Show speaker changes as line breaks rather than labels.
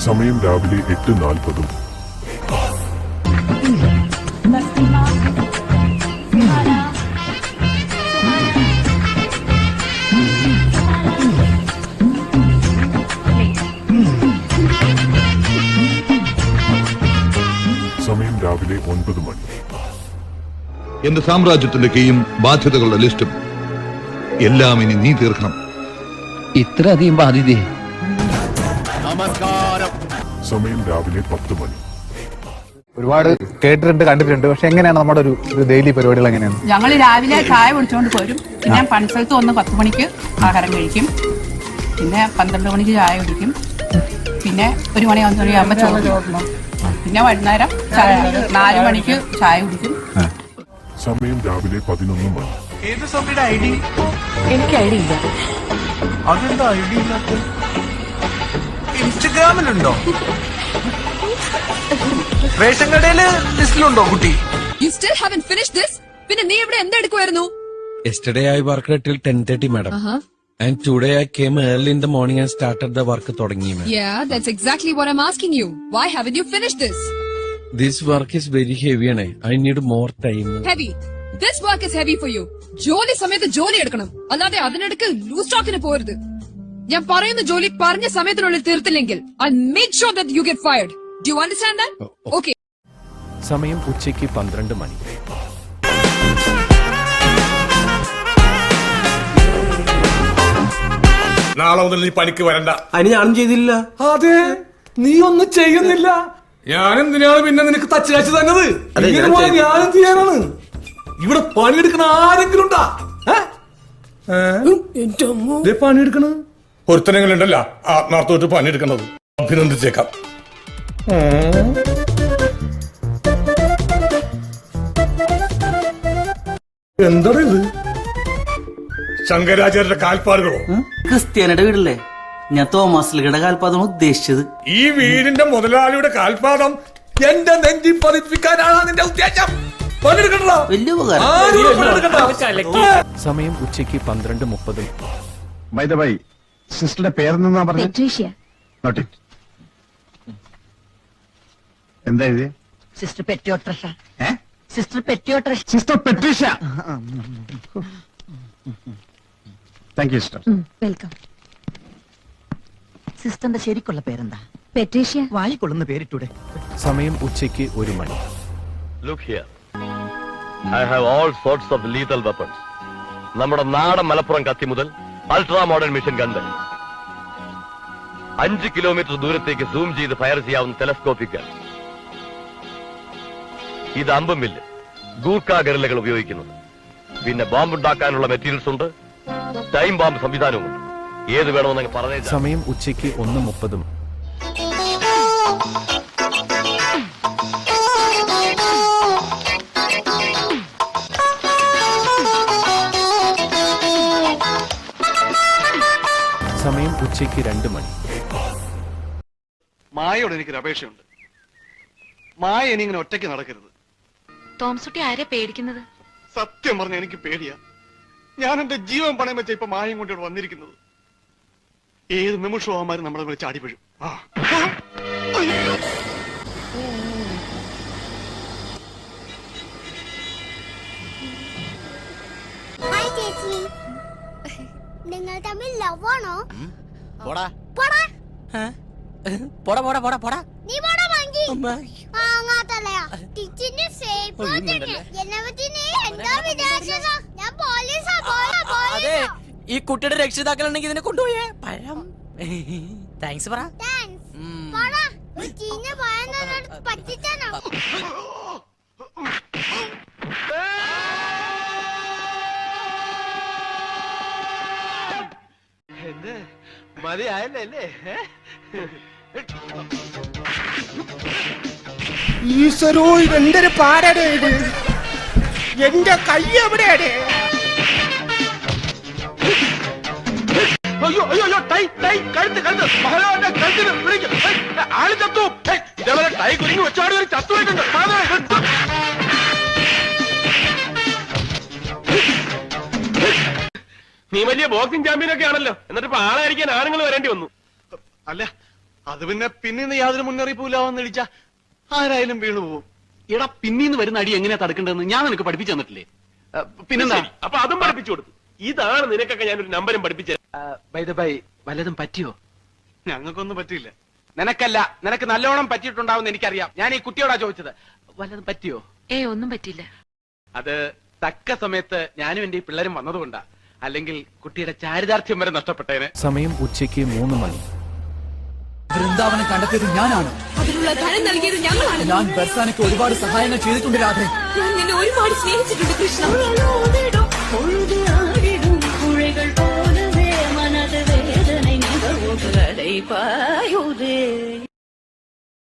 സമയം രാവിലെ എട്ട് നാൽപ്പതും. സമയം രാവിലെ ഒൻപത് മണി.
എന്റെ സാമ്രാജ്യത്തിന്റെ കീയും ബാധ്യതകളുടെ ലിസ്റ്റും എല്ലാം ഇനി നീ തീർക്കണം.
ഇത്ര അധികം ബാധ്യതയെ
സമയം രാവിലെ പത്ത് മണി.
ഒരുപാട് കേട്ടിട്ടുണ്ട് കണ്ടിട്ടുണ്ട്. പക്ഷെ എങ്ങനെയാണ് നമ്മുടെ ഒരു ഡെയിലി പരിപാടികൾ എങ്ങനെയാണ്?
ഞങ്ങൾ രാവിലെ ചായ കുടിച്ചുകൊണ്ട് പോരും. പിന്നെ പണിസ്ഥലത്ത് വന്ന് പത്ത് മണിക്ക് ആഹാരം കഴിക്കും. പിന്നെ പന്ത്രണ്ട് മണിക്ക് ചായ കുടിക്കും. പിന്നെ ഒരു മണി ഒന്നര ആകുമ്പോൾ ചോറ് പിന്നെ വൈകുന്നേരം ചായ നാല് മണിക്ക് ചായ കുടിക്കും.
സമയം രാവിലെ പതിനൊന്ന് മണി.
ഏത് സോഫിയുടെ ഐ ഡി?
എനിക്ക് ഐ ഡി ഇല്ല.
അതെന്താ ഐ ഡി ഇല്ലാത്ത ഇൻസ്റ്റഗ്രാമിലുണ്ടോ? റേഷൻ കടയിൽ ലിസ്റ്റിലുണ്ടോ കുട്ടി?
You still haven't finish this പിന്നെ നീ എവിടെ എന്തെടുക്കുമായിരുന്നു
yesterday I work till ten thirty and today I came in the morning and started the work തുടങ്ങി madam
yeah that's exactly what I am you why haven't you finish this
this work is very heavy ആണ് I need more time
heavy This work is heavy for you ജോലി സമയത്ത് ജോലി എടുക്കണം. അല്ലാതെ അതിനിടക്ക് loose സ്റ്റോക്കിന് പോരുത്. ഞാൻ പറയുന്ന ജോലി പറഞ്ഞ സമയത്തിനുള്ളിൽ തീർത്തില്ലെങ്കിൽ I make sure that you get fired do you understand that okay
സമയം ഉച്ചയ്ക്ക് പന്ത്രണ്ട് മണി.
നാളെ മുതൽ നീ പണിക്ക് വരണ്ട.
അതിന് ഞാനും ചെയ്തില്ല.
അതെ നീ ഒന്നും ചെയ്യുന്നില്ല. ഞാൻ എന്തിനാണ് പിന്നെ നിനക്ക് തച്ചു കാച്ചു തന്നത്? ഞാനും ചെയ്യാനാണ്. ഇവിടെ പണിയെടുക്കണ ആരെങ്കിലും ഉണ്ടാ? ഏ? ഒരുത്തനെങ്കിലും ഉണ്ടല്ലോ ആത്മാർത്ഥമായിട്ട് പണിയെടുക്കണത്. അഭിനന്ദിച്ചേക്കാം. എന്താ ഇത് ശങ്കരാചാര്യന്റെ കാൽപ്പാടുകളോ?
ക്രിസ്ത്യാനിയുടെ വീടല്ലേ? ഞാൻ തോമസ് ലിഗയുടെ കാൽപാദമാണ് ഉദ്ദേശിച്ചത്.
ഈ വീടിന്റെ മുതലാളിയുടെ കാൽപാദം എന്റെ നെഞ്ചി പതിപ്പിക്കാനാണ് നിന്റെ ഉദ്ദേശം.
വലിയ ഉപകാരം.
സമയം ഉച്ചയ്ക്ക് പന്ത്രണ്ട് മുപ്പത്.
ബൈ സിസ്റ്ററുടെ പേരെന്നാ പറഞ്ഞത് എന്താ ഇത്?
സിസ്റ്റർ പെറ്റിയോട്രഷ
ഏ?
Sister Patricia
sister Patricia thank you sister
welcome സിസ്റ്ററിന്റെ ശരിക്കുള്ള പേരെന്താ?
പെട്രീഷ്യ
വായിക്കൊള്ളുന്ന പേരിട്ടൂടെ.
സമയം ഉച്ചയ്ക്ക് ഒരു മണി.
Look here I have all sorts of lethal weapons നമ്മുടെ നാടൻ മലപ്പുറം കത്തി മുതൽ അൾട്രാ മോഡേൺ മിഷൻ ഗൺ അഞ്ച് കിലോമീറ്റർ ദൂരത്തേക്ക് സൂം ചെയ്ത് ഫയർ ചെയ്യാവുന്ന ടെലസ്കോപ്പിക് ഇത് അമ്പും ഗൂർക്ക ഗറിലകൾ ഉപയോഗിക്കുന്നത്. പിന്നെ ബോംബ് ഉണ്ടാക്കാനുള്ള മെറ്റീരിയൽസ് ഉണ്ട്. ടൈം ബോംബ് സംവിധാനവും ഉണ്ട് ഏത് വേണമെന്ന് പറഞ്ഞേ
സമയം ഉച്ചയ്ക്ക് ഒന്ന് മുപ്പതും. സമയം ഉച്ചയ്ക്ക് രണ്ട് മണി.
മായയോട് എനിക്കൊരു അപേക്ഷയുണ്ട്. മായ ഇനി ഇങ്ങനെ ഒറ്റയ്ക്ക് നടക്കരുത്.
തോംസുട്ടി ആരെ പേടിക്കുന്നത്?
സത്യം പറഞ്ഞ എനിക്ക് പേടിയാ. ഞാൻ എന്റെ ജീവൻ പണയം വെച്ച ഇപ്പൊ മായം കൊണ്ട് ഇവിടെ വന്നിരിക്കുന്നത്. ഏത് നിമിഷവും നമ്മളെ വിളിച്ച് അടിപൊഴും ആ. അയ്യോ.
പോടാ.
പോടാ.
പോടാ പോടാ പോടാ പോടാ.
നീ പോടാ വാങ്ങി വാങ്ങാത്തല്ലയാ. ടീച്ചറിന്റെ ഫേവറേറ്റ് എന്നെ പറ്റി നീ എന്താ വിചാരിച്ചത്? ഞാൻ പോലീസാ പോയാ അതെ.
ഈ കുട്ടിയുടെ രക്ഷിതാക്കളുണ്ടെങ്കിൽ ഇതിനെ കൊണ്ടുപോയേ. പഴം. താങ്ക്സ് പറ.
താങ്ക്സ് പോടാ. നീ ചീഞ്ഞ പോയെന്നോട് പറ്റിച്ചാണോ
മതിയായല്ലേ അല്ലേ
ഈശ്വരോ ഇതെന്തൊരു പാടടേ ഇത് എന്റെ കൈ എവിടെയാടേ
അയ്യോ അയ്യോ അയ്യോ ടൈ ടൈ കഴുത്ത് കഴുത്ത് മഹാരാജന്റെ നീ
വലിയ ബോക്സിംഗ് ചാമ്പ്യൻ ഒക്കെ ആണല്ലോ. എന്നിട്ട് ഇപ്പൊ ആളായിരിക്കാൻ ആണുങ്ങൾ വരേണ്ടി വന്നു.
അല്ല അത് പിന്നെ പിന്നീന്ന് യാതൊരു മുന്നറിയിപ്പില്ലാവെന്ന് ഇടിച്ച ആരായാലും വീണു പോകും
എടാ പിന്നീന്ന് വരുന്ന അടി എങ്ങനെയാ തടുക്കേണ്ടതെന്ന് ഞാൻ നിനക്ക് പഠിപ്പിച്ചു തന്നിട്ടില്ലേ? പിന്നെന്താ?
ശരി, അപ്പൊ അതും പഠിപ്പിച്ചു കൊടുത്തു. ഇതാണ് നിനക്കൊക്കെ ഞാനൊരു നമ്പരും പഠിപ്പിച്ചത്.
ബൈ ദ ബൈ വല്ലതും പറ്റിയോ?
ഞങ്ങൾക്കൊന്നും പറ്റിയില്ല.
നിനക്കല്ല നിനക്ക് നല്ലോണം പറ്റിയിട്ടുണ്ടാവും എനിക്കറിയാം. ഞാൻ ഈ കുട്ടിയോടാ ചോദിച്ചത്. വല്ലതും പറ്റിയോ?
ഏ ഒന്നും പറ്റില്ല
അത് തക്ക സമയത്ത് ഞാനും എന്റെ ഈ പിള്ളേരും വന്നതുകൊണ്ടാ. അല്ലെങ്കിൽ കുട്ടിയുടെ ചാരിതാർത്ഥ്യം വരെ നഷ്ടപ്പെട്ടേനെ.
സമയം ഉച്ചയ്ക്ക് മൂന്ന് മണി.
വൃന്ദാവനം കണ്ടെത്തിയത് ഞാനാണ്.
അതിനുള്ള ധനം നൽകിയത് ഞങ്ങളാണ്.
ഞാൻ ബർസാനയ്ക്ക് ഒരുപാട് സഹായങ്ങൾ ചെയ്തിട്ടുണ്ട് രാധേ.
ഞാൻ നിന്നെ ഒരുപാട് സ്നേഹിച്ചിട്ടുണ്ട് കൃഷ്ണ.
പുഴകൾ പോലവേ മനത് വേദന